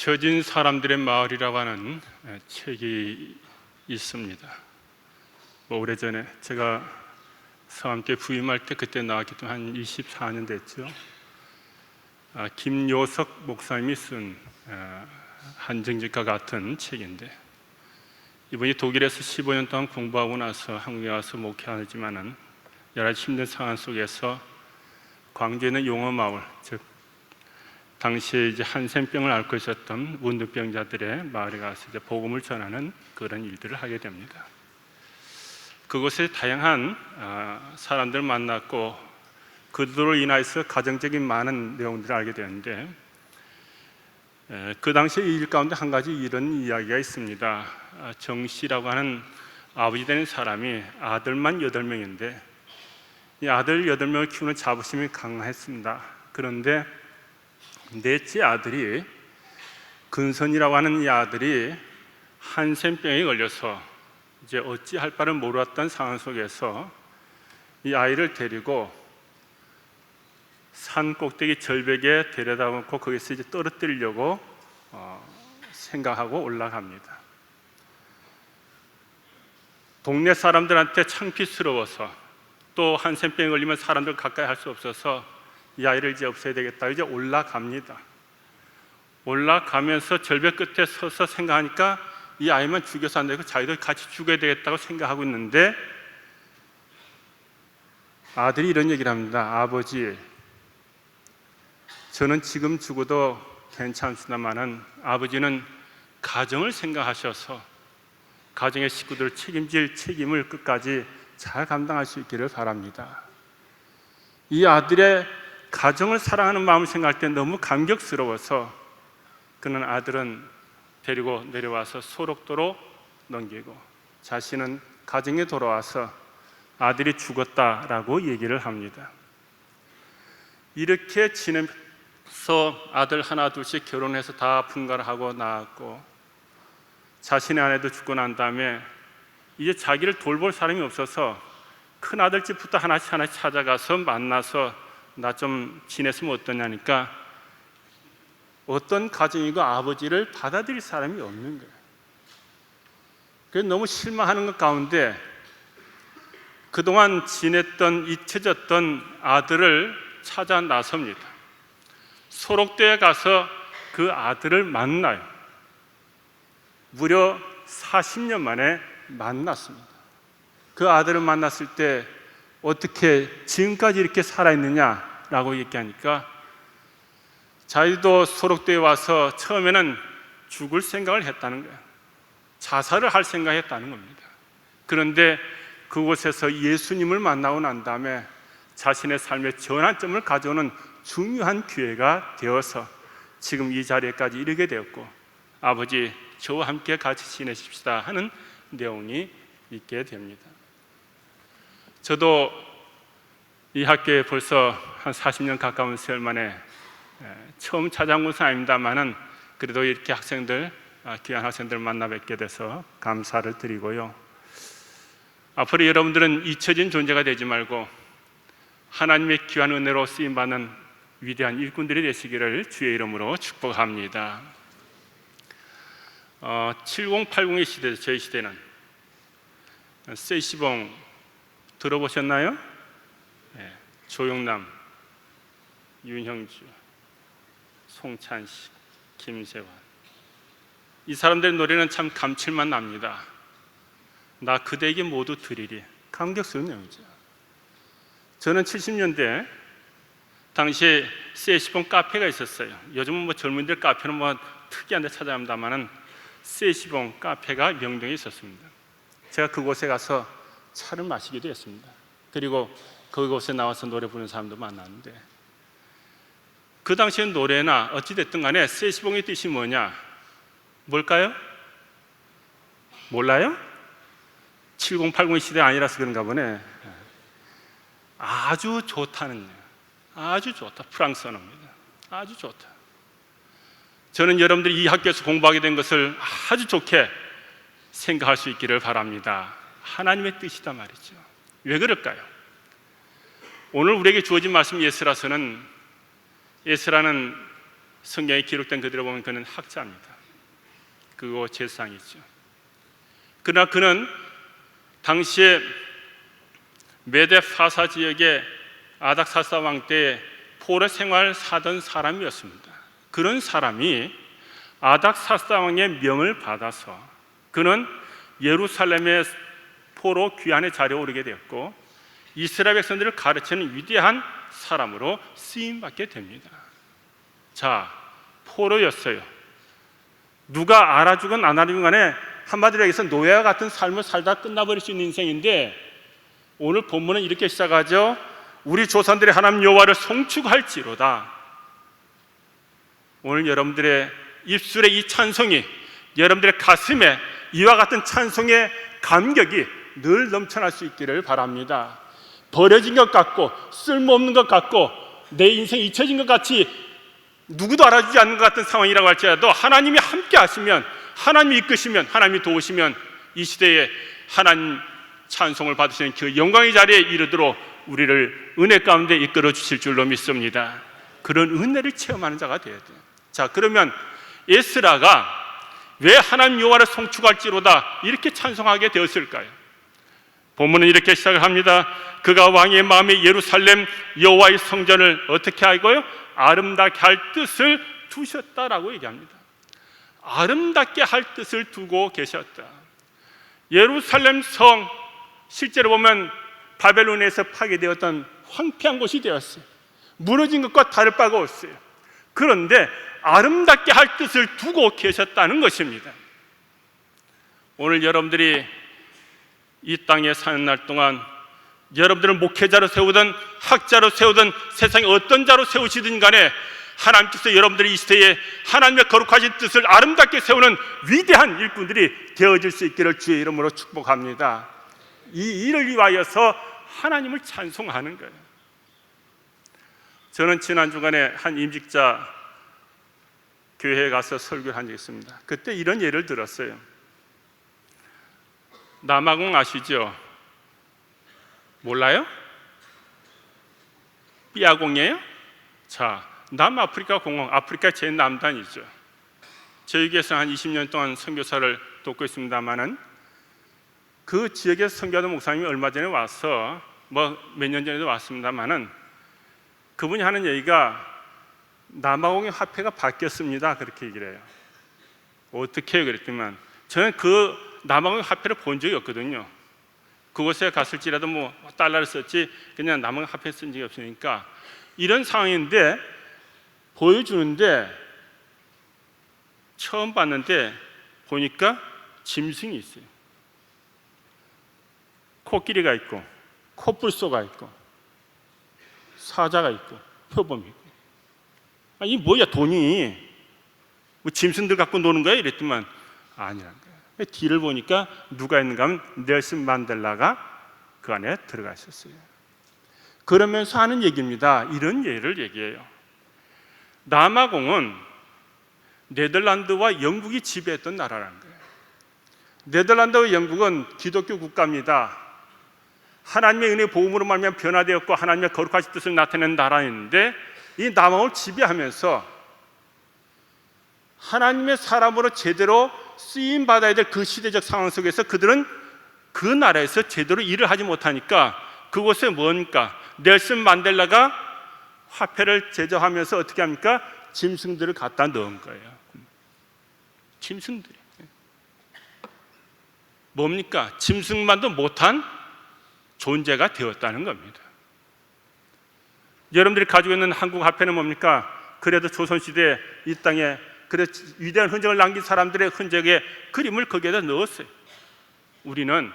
잊혀진 사람들의 마을이라고 하는 책이 있습니다. 뭐 오래전에 제가 서함께 부임할 때 그때 나왔기 때문에 한 24년 됐죠. 아, 김요석 목사님이 쓴 아, 한정직과 같은 책인데 이분이 독일에서 15년 동안 공부하고 나서 한국에 와서 목회하지만은 여러 힘든 상황 속에서 광주에 있는 용어 마을 즉 당시에 이제 한센병을 앓고 있었던 운동병자들의 마을에 가서 이제 복음을 전하는 그런 일들을 하게 됩니다. 그곳에 다양한 아, 사람들 만났고 그들로 인하여서 가정적인 많은 내용들을 알게 되는데 에, 그 당시 일 가운데 한 가지 이런 이야기가 있습니다. 아, 정 씨라고 하는 아버지 되는 사람이 아들만 여덟 명인데 이 아들 여덟 명을 키우는 자부심이 강했습니다. 그런데 넷째 아들이 근선이라고 하는 이 아들이 한센병에 걸려서 이제 어찌할 바를 모르었던 상황 속에서 이 아이를 데리고 산 꼭대기 절벽에 데려다 놓고 거기서 이제 떨어뜨리려고 어, 생각하고 올라갑니다. 동네 사람들한테 창피스러워서 또 한센병에 걸리면 사람들 가까이 할 수 없어서 이 아이를 이제 없애야 되겠다. 이제 올라갑니다. 올라가면서 절벽 끝에 서서 생각하니까 이 아이만 죽여서 안 되고 자기도 같이 죽어야 되겠다고 생각하고 있는데 아들이 이런 얘기를 합니다. 아버지, 저는 지금 죽어도 괜찮습니다만은 아버지는 가정을 생각하셔서 가정의 식구들을 책임질 책임을 끝까지 잘 감당할 수 있기를 바랍니다. 이 아들의 가정을 사랑하는 마음을 생각할 때 너무 감격스러워서 그는 아들은 데리고 내려와서 소록도로 넘기고 자신은 가정에 돌아와서 아들이 죽었다라고 얘기를 합니다. 이렇게 지내면서 아들 하나 둘씩 결혼해서 다 분가하고 낳았고 자신의 아내도 죽고 난 다음에 이제 자기를 돌볼 사람이 없어서 큰 아들 집부터 하나씩 하나씩 찾아가서 만나서 나 좀 지냈으면 어떠냐니까 어떤 가정이고 아버지를 받아들일 사람이 없는 거예요. 그래서 너무 실망하는 것 가운데 그동안 지냈던 잊혀졌던 아들을 찾아 나섭니다. 소록도에 가서 그 아들을 만나요. 무려 40년 만에 만났습니다. 그 아들을 만났을 때 어떻게 지금까지 이렇게 살아있느냐 라고 얘기하니까 자기도 소록도에 와서 처음에는 죽을 생각을 했다는 거예요. 자살을 할 생각했다는 겁니다. 그런데 그곳에서 예수님을 만나고 난 다음에 자신의 삶의 전환점을 가져오는 중요한 기회가 되어서 지금 이 자리에까지 이르게 되었고 아버지 저와 함께 같이 지내십시다 하는 내용이 있게 됩니다. 저도 이 학교에 벌써 한 40년 가까운 세월 만에 처음 찾아온 것은 아닙니다만은 그래도 이렇게 학생들 아, 귀한 학생들 만나 뵙게 돼서 감사를 드리고요. 앞으로 여러분들은 잊혀진 존재가 되지 말고 하나님의 귀한 은혜로 쓰임 받는 위대한 일꾼들이 되시기를 주의 이름으로 축복합니다. 어, 7080의 시대, 저희 시대는 세이시봉 들어보셨나요? 네, 조용남, 윤형주, 송찬식, 김세환 이 사람들의 노래는 참 감칠맛 납니다. 나 그대에게 모두 드리리 감격스러운 내용이죠. 저는 70년대 당시에 세시봉 카페가 있었어요. 요즘은 뭐 젊은이들 카페는 뭐 특이한 데 찾아갑니다만은 세시봉 카페가 명동에 있었습니다. 제가 그곳에 가서 차를 마시기도 했습니다. 그리고 그곳에 나와서 노래 부르는 사람도 만났는데 그 당시에 노래나 어찌됐든 간에 세시봉의 뜻이 뭐냐? 뭘까요? 몰라요? 7080 시대 아니라서 그런가 보네. 아주 좋다는 아주 좋다. 프랑스 언어입니다. 아주 좋다. 저는 여러분들이 이 학교에서 공부하게 된 것을 아주 좋게 생각할 수 있기를 바랍니다. 하나님의 뜻이다 말이죠. 왜 그럴까요? 오늘 우리에게 주어진 말씀 예스라서는 예스라는 성경에 기록된 그대로 보면 그는 학자입니다. 그거 제상이죠. 그러나 그는 당시에 메데 파사 지역의 아닥사사 왕 때 포로 생활 사던 사람이었습니다. 그런 사람이 아닥사사 왕의 명을 받아서 그는 예루살렘의 포로 귀환의 자리에 오르게 되었고 이스라엘 백성들을 가르치는 위대한 사람으로 쓰임 받게 됩니다. 자, 포로였어요. 누가 알아주건 안 알아주건 간에 한마디로 얘기해서 노예와 같은 삶을 살다 끝나버릴 수 있는 인생인데 오늘 본문은 이렇게 시작하죠. 우리 조상들의 하나님 여호와를 송축할지로다. 오늘 여러분들의 입술에 이 찬송이 여러분들의 가슴에 이와 같은 찬송의 감격이 늘 넘쳐날 수 있기를 바랍니다. 버려진 것 같고 쓸모없는 것 같고 내 인생 잊혀진 것 같이 누구도 알아주지 않는 것 같은 상황이라고 할지라도 하나님이 함께 하시면 하나님이 이끄시면 하나님이 도우시면 이 시대에 하나님 찬송을 받으시는 그 영광의 자리에 이르도록 우리를 은혜 가운데 이끌어 주실 줄로 믿습니다. 그런 은혜를 체험하는 자가 되어야 돼요. 자, 그러면 에스라가 왜 하나님 여호와를 송축할지로다 이렇게 찬송하게 되었을까요? 본문은 이렇게 시작을 합니다. 그가 왕의 마음에 예루살렘 여호와의 성전을 어떻게 하고요? 아름답게 할 뜻을 두셨다라고 얘기합니다. 아름답게 할 뜻을 두고 계셨다. 예루살렘 성 실제로 보면 바벨론에서 파괴되었던 황폐한 곳이 되었어요. 무너진 것과 다를 바가 없어요. 그런데 아름답게 할 뜻을 두고 계셨다는 것입니다. 오늘 여러분들이 이 땅에 사는 날 동안 여러분들을 목회자로 세우든 학자로 세우든 세상에 어떤 자로 세우시든 간에 하나님께서 여러분들이 이 시대에 하나님의 거룩하신 뜻을 아름답게 세우는 위대한 일꾼들이 되어질 수 있기를 주의 이름으로 축복합니다. 이 일을 위하여서 하나님을 찬송하는 거예요. 저는 지난 주간에 한 임직자 교회에 가서 설교를 한 적이 있습니다. 그때 이런 예를 들었어요. 남아공 아시죠? 몰라요? 삐아공이에요? 자, 남아프리카 공항, 아프리카 제일 남단이죠. 교회에서 한 20년 동안 선교사를 돕고 있습니다만은 그 지역에서 선교하던 목사님이 얼마 전에 와서 뭐 몇 년 전에도 왔습니다만은 그분이 하는 얘기가 남아공의 화폐가 바뀌었습니다. 그렇게 얘기를 해요. 어떻게 해요? 그랬더만 저는 그 남아공의 화폐를 본 적이 없거든요. 그곳에 갔을지라도 뭐 달러를 썼지 그냥 남아공 화폐 쓴 적이 없으니까 이런 상황인데 보여주는데 처음 봤는데 보니까 짐승이 있어요. 코끼리가 있고 코뿔소가 있고 사자가 있고 표범이 있고 아, 이 뭐야 돈이 뭐 짐승들 갖고 노는 거야 이랬더만 아니란 거야. 뒤를 보니까 누가 있는가 하면 넬슨 만델라가 그 안에 들어가 있었어요. 그러면서 하는 얘기입니다. 이런 예를 얘기해요. 남아공은 네덜란드와 영국이 지배했던 나라라는 거예요. 네덜란드와 영국은 기독교 국가입니다. 하나님의 은혜 보험으로 말미암아 변화되었고 하나님의 거룩하신 뜻을 나타내는 나라였는데 이 남아공을 지배하면서 하나님의 사람으로 제대로 쓰임 받아야 될 그 시대적 상황 속에서 그들은 그 나라에서 제대로 일을 하지 못하니까 그곳에 뭔가 넬슨 만델라가 화폐를 제조하면서 어떻게 합니까? 짐승들을 갖다 넣은 거예요. 짐승들이 뭡니까? 짐승만도 못한 존재가 되었다는 겁니다. 여러분들이 가지고 있는 한국 화폐는 뭡니까? 그래도 조선시대 이 땅에 그래 위대한 흔적을 남긴 사람들의 흔적의 그림을 거기에다 넣었어요. 우리는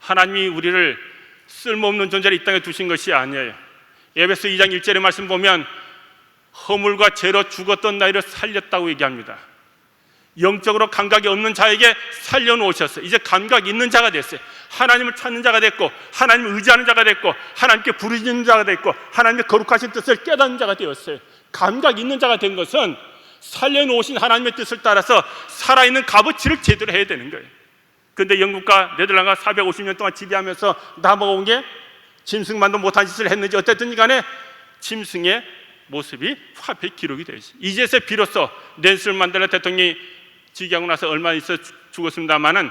하나님이 우리를 쓸모없는 존재로 이 땅에 두신 것이 아니에요. 에베소 2장 1절의 말씀 보면 허물과 죄로 죽었던 나이를 살렸다고 얘기합니다. 영적으로 감각이 없는 자에게 살려놓으셨어요. 이제 감각 있는 자가 됐어요. 하나님을 찾는 자가 됐고, 하나님을 의지하는 자가 됐고, 하나님께 부르짖는 자가 됐고, 하나님의 거룩하신 뜻을 깨닫는 자가 되었어요. 감각 있는 자가 된 것은 살려놓으신 하나님의 뜻을 따라서 살아있는 값어치를 제대로 해야 되는 거예요. 근데 영국과 네덜란드가 450년 동안 지배하면서 남아온 게 짐승만도 못한 짓을 했는지 어쨌든 간에 짐승의 모습이 화폐 기록이 되어 있어요. 이제서 비로소 nel슨 만델라 대통령이 즉위하고 나서 얼마 있어 죽었습니다마는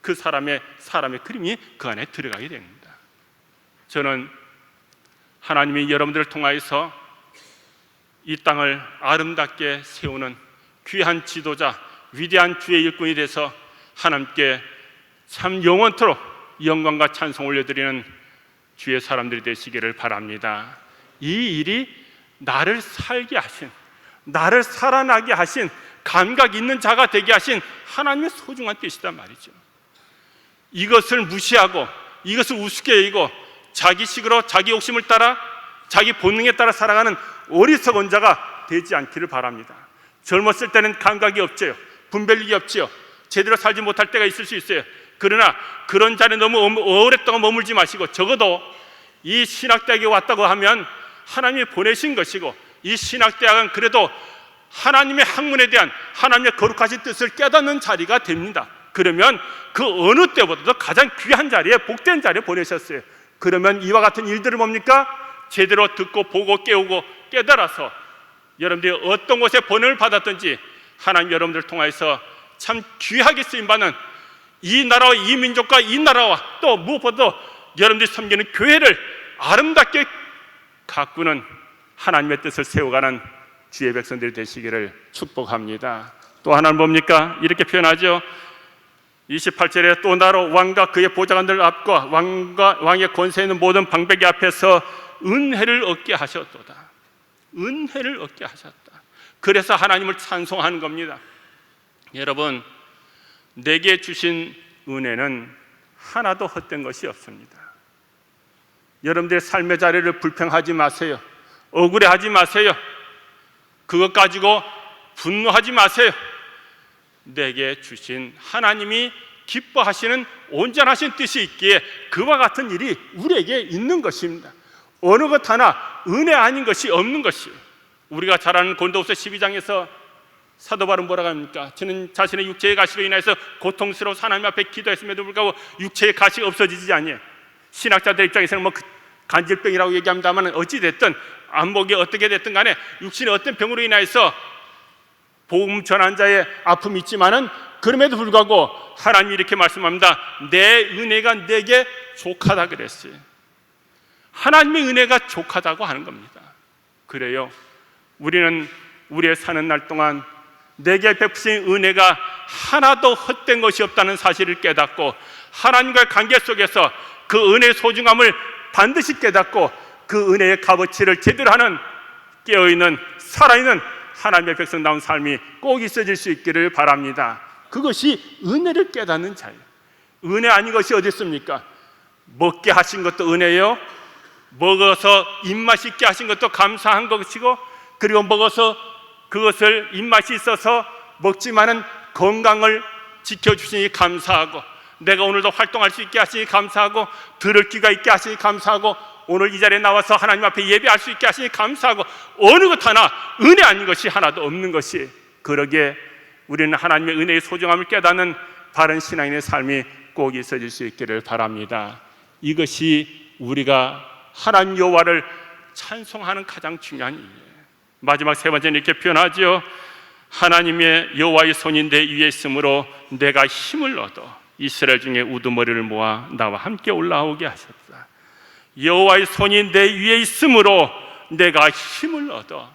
그 사람의 사람의 그림이 그 안에 들어가게 됩니다. 저는 하나님이 여러분들을 통하여서 이 땅을 아름답게 세우는 귀한 지도자, 위대한 주의 일꾼이 돼서 하나님께 참 영원토록 영광과 찬송 올려드리는 주의 사람들이 되시기를 바랍니다. 이 일이 나를 살게 하신, 나를 살아나게 하신, 감각 있는 자가 되게 하신 하나님의 소중한 뜻이단 말이죠. 이것을 무시하고 이것을 우습게 여기고 자기식으로 자기 욕심을 따라 자기 본능에 따라 살아가는 어리석은 자가 되지 않기를 바랍니다. 젊었을 때는 감각이 없지요. 분별력이 없지요. 제대로 살지 못할 때가 있을 수 있어요. 그러나 그런 자리에 너무 오랫동안 머물지 마시고 적어도 이 신학대학에 왔다고 하면 하나님이 보내신 것이고 이 신학대학은 그래도 하나님의 학문에 대한 하나님의 거룩하신 뜻을 깨닫는 자리가 됩니다. 그러면 그 어느 때보다도 가장 귀한 자리에 복된 자리에 보내셨어요. 그러면 이와 같은 일들을 뭡니까? 제대로 듣고 보고 깨우고 깨달아서 여러분들이 어떤 곳에 번을 받았든지 하나님 여러분들 을 통하여서 참 귀하게 쓰임 받는 이 나라와 이 민족과 이 나라와 또 무엇보다도 여러분들이 섬기는 교회를 아름답게 가꾸는 하나님의 뜻을 세워가는 주의 백성들이 되시기를 축복합니다. 또 하나는 뭡니까? 이렇게 표현하죠. 28절에 또 나로 왕과 그의 보좌관들 앞과 왕과 왕의 권세 있는 모든 방백이 앞에서 은혜를 얻게 하셨도다. 은혜를 얻게 하셨다. 그래서 하나님을 찬송하는 겁니다. 여러분, 내게 주신 은혜는 하나도 헛된 것이 없습니다. 여러분들의 삶의 자리를 불평하지 마세요. 억울해하지 마세요. 그것 가지고 분노하지 마세요. 내게 주신 하나님이 기뻐하시는 온전하신 뜻이 있기에 그와 같은 일이 우리에게 있는 것입니다. 어느 것 하나 은혜 아닌 것이 없는 것이 우리가 잘 아는 곤도우서 12장에서 사도 바울은 뭐라고 합니까? 저는 자신의 육체의 가시로 인해서 고통스러워 하나님 앞에 기도했음에도 불구하고 육체의 가시가 없어지지 않니 신학자들 입장에서는 뭐그 간질병이라고 얘기합니다만 어찌 됐든 안목이 어떻게 됐든 간에 육신의 어떤 병으로 인하여서 복음 전한 자의 아픔이 있지만은 그럼에도 불구하고 하나님이 이렇게 말씀합니다. 내 은혜가 내게 족하다 그랬어요. 하나님의 은혜가 족하다고 하는 겁니다. 그래요. 우리는 우리의 사는 날 동안 내게 베푸신 은혜가 하나도 헛된 것이 없다는 사실을 깨닫고 하나님과의 관계 속에서 그 은혜의 소중함을 반드시 깨닫고 그 은혜의 값어치를 제대로 하는 깨어있는 살아있는 하나님의 백성다운 삶이 꼭 있어질 수 있기를 바랍니다. 그것이 은혜를 깨닫는 자예요. 은혜 아닌 것이 어디 있습니까? 먹게 하신 것도 은혜요. 먹어서 입맛 있게 하신 것도 감사한 것이고 그리고 먹어서 그것을 입맛이 있어서 먹지만은 건강을 지켜주시니 감사하고 내가 오늘도 활동할 수 있게 하시니 감사하고 들을 귀가 있게 하시니 감사하고 오늘 이 자리에 나와서 하나님 앞에 예배할 수 있게 하시니 감사하고 어느 것 하나 은혜 아닌 것이 하나도 없는 것이 그러게 우리는 하나님의 은혜의 소중함을 깨닫는 바른 신앙인의 삶이 꼭 있어질 수 있기를 바랍니다. 이것이 우리가 하나님 여호와를 찬송하는 가장 중요한 이유예요. 마지막 세 번째는 이렇게 표현하죠. 하나님의 여호와의 손이 내 위에 있으므로 내가 힘을 얻어 이스라엘 중에 우두머리를 모아 나와 함께 올라오게 하셨다. 여호와의 손이 내 위에 있으므로 내가 힘을 얻어.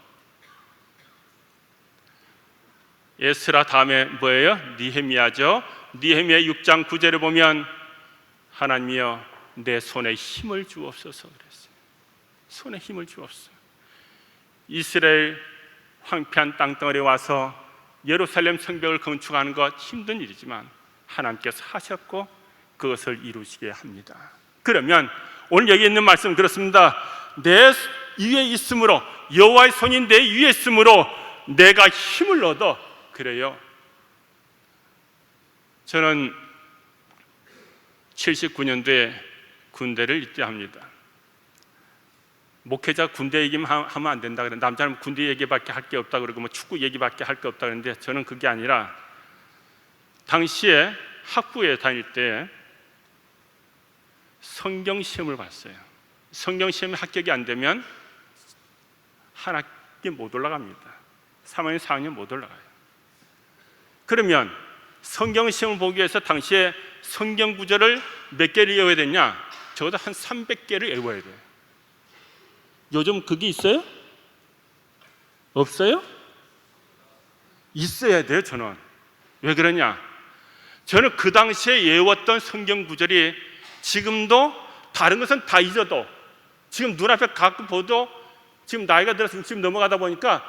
에스라 다음에 뭐예요? 니헤미야죠. 니헤미야 6장 9절에 보면 하나님이여 내 손에 힘을 주옵소서 그랬어요. 손에 힘을 주옵소서. 이스라엘 황폐한 땅덩어리에 와서 예루살렘 성벽을 건축하는 것 힘든 일이지만 하나님께서 하셨고 그것을 이루시게 합니다. 그러면 오늘 여기 있는 말씀 그렇습니다. 내 위에 있으므로 여호와의 손이 내 위에 있으므로 내가 힘을 얻어 그래요. 저는 79년도에 군대를 입대합니다. 목회자 군대 얘기만 하면 안 된다 그래. 남자는 군대 얘기밖에 할 게 없다 그러고 뭐 축구 얘기밖에 할 게 없다 그러는데 저는 그게 아니라 당시에 학부에 다닐 때 성경 시험을 봤어요. 성경 시험에 합격이 안 되면 한 학기 못 올라갑니다. 3학년, 4학년 못 올라가요. 그러면 성경 시험을 보기 위해서 당시에 성경 구절을 몇 개를 외워야 되냐? 적어도 한 300개를 외워야 돼요. 요즘 그게 있어요? 없어요? 있어야 돼요, 저는. 왜 그러냐? 저는 그 당시에 외웠던 성경 구절이 지금도 다른 것은 다 잊어도 지금 눈앞에 가끔 보도 지금 나이가 들어서 지금 넘어가다 보니까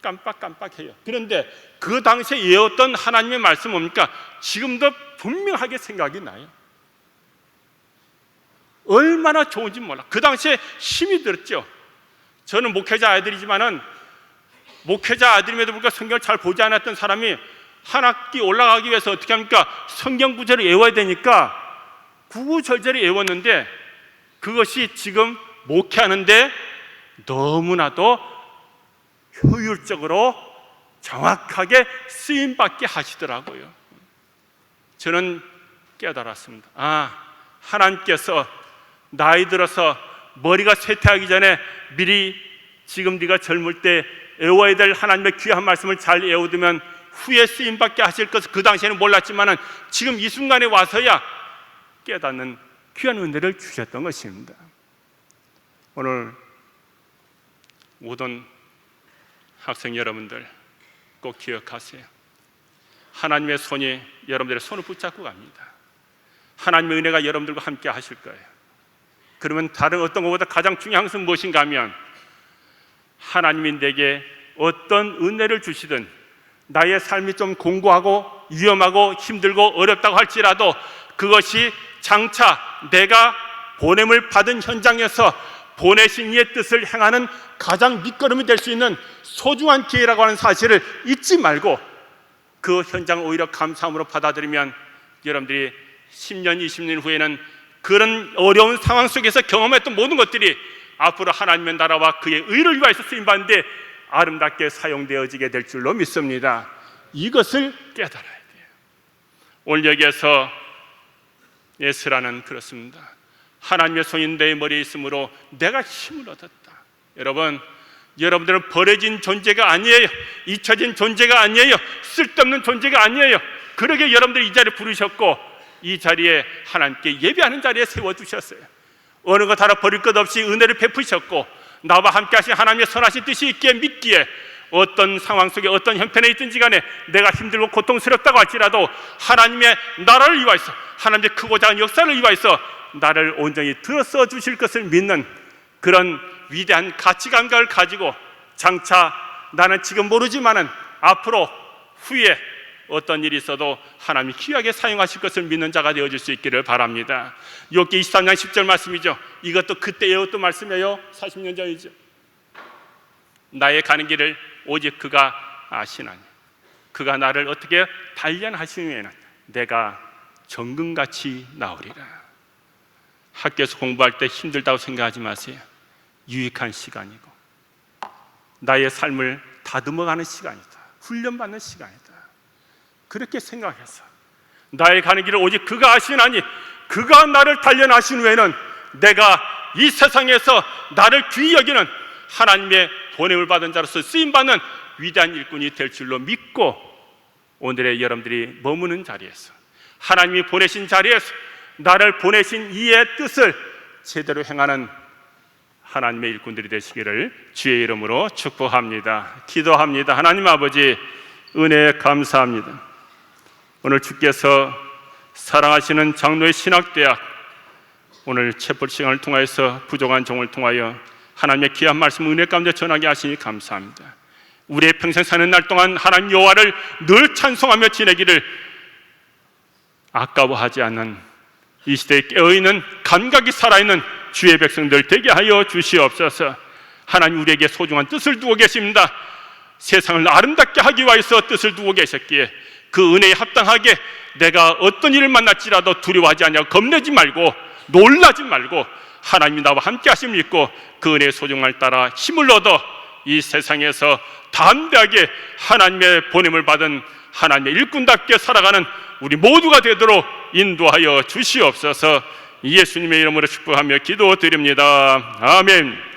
깜빡깜빡해요. 그런데 그 당시에 외웠던 하나님의 말씀 뭡니까? 지금도 분명하게 생각이 나요. 얼마나 좋은지 몰라. 그 당시에 힘이 들었죠. 저는 목회자 아들이지만은 목회자 아들임에도 불구하고 성경을 잘 보지 않았던 사람이 한 학기 올라가기 위해서 어떻게 합니까? 성경 구절을 외워야 되니까 구구절절히 외웠는데 그것이 지금 목회하는데 너무나도 효율적으로 정확하게 쓰임 받게 하시더라고요. 저는 깨달았습니다. 아, 하나님께서 나이 들어서 머리가 쇠퇴하기 전에 미리 지금 네가 젊을 때 외워야 될 하나님의 귀한 말씀을 잘 외워두면 후에 쓰임 받게 하실 것을 그 당시에는 몰랐지만은 지금 이 순간에 와서야 깨닫는 귀한 은혜를 주셨던 것입니다. 오늘 모든 학생 여러분들 꼭 기억하세요. 하나님의 손이 여러분들의 손을 붙잡고 갑니다. 하나님의 은혜가 여러분들과 함께 하실 거예요. 그러면 다른 어떤 것보다 가장 중요한 것은 무엇인가 하면 하나님이 내게 어떤 은혜를 주시든 나의 삶이 좀 공고하고 위험하고 힘들고 어렵다고 할지라도 그것이 장차 내가 보냄을 받은 현장에서 보내신 이의 뜻을 행하는 가장 밑거름이 될 수 있는 소중한 기회라고 하는 사실을 잊지 말고 그 현장을 오히려 감사함으로 받아들이면 여러분들이 10년, 20년 후에는 그런 어려운 상황 속에서 경험했던 모든 것들이 앞으로 하나님의 나라와 그의 의를 위하여서 쓰임받는데 아름답게 사용되어지게 될 줄로 믿습니다. 이것을 깨달아야 돼요. 오늘 여기에서 예스라는 그렇습니다. 하나님의 손이 내 머리에 있으므로 내가 힘을 얻었다. 여러분, 여러분들은 버려진 존재가 아니에요. 잊혀진 존재가 아니에요. 쓸데없는 존재가 아니에요. 그러게 여러분들이 이 자리에 부르셨고 이 자리에 하나님께 예배하는 자리에 세워두셨어요. 어느 것 하나 버릴 것 없이 은혜를 베푸셨고 나와 함께 하신 하나님의 선하신 뜻이 있기에 믿기에 어떤 상황 속에 어떤 형편에 있든지 간에 내가 힘들고 고통스럽다고 할지라도 하나님의 나라를 위하여서 하나님의 크고 작은 역사를 위하여서 나를 온전히 들어써 주실 것을 믿는 그런 위대한 가치 감각을 가지고 장차 나는 지금 모르지만은 앞으로 후에 어떤 일이 있어도 하나님이 귀하게 사용하실 것을 믿는 자가 되어질 수 있기를 바랍니다. 욥기 23장 10절 말씀이죠. 이것도 그때 외웠던 말씀이에요. 40년 전이죠. 나의 가는 길을 오직 그가 아시나니 그가 나를 어떻게 단련하시면은 내가 정금같이 나오리라. 학교에서 공부할 때 힘들다고 생각하지 마세요. 유익한 시간이고 나의 삶을 다듬어가는 시간이다. 훈련받는 시간이다. 그렇게 생각해서 나의 가는 길을 오직 그가 아시나니 그가 나를 단련하신 후에는 내가 이 세상에서 나를 귀히 여기는 하나님의 보냄을 받은 자로서 쓰임 받는 위대한 일꾼이 될 줄로 믿고 오늘의 여러분들이 머무는 자리에서 하나님이 보내신 자리에서 나를 보내신 이의 뜻을 제대로 행하는 하나님의 일꾼들이 되시기를 주의 이름으로 축복합니다. 기도합니다. 하나님 아버지 은혜 감사합니다. 오늘 주께서 사랑하시는 장로의 신학대학 오늘 채플 시간을 통하여서 부족한 종을 통하여 하나님의 귀한 말씀 은혜 가운데 전하게 하시니 감사합니다. 우리의 평생 사는 날 동안 하나님 여호와를 늘 찬송하며 지내기를 아까워하지 않는 이 시대에 깨어있는 감각이 살아있는 주의 백성들 되게 하여 주시옵소서. 하나님 우리에게 소중한 뜻을 두고 계십니다. 세상을 아름답게 하기 위해서 뜻을 두고 계셨기에 그 은혜에 합당하게 내가 어떤 일을 만날지라도 두려워하지 않냐고 겁내지 말고 놀라지 말고 하나님이 나와 함께 하심을 믿고 그 은혜의 소중함을 따라 힘을 얻어 이 세상에서 담대하게 하나님의 보냄을 받은 하나님의 일꾼답게 살아가는 우리 모두가 되도록 인도하여 주시옵소서 예수님의 이름으로 축복하며 기도드립니다. 아멘.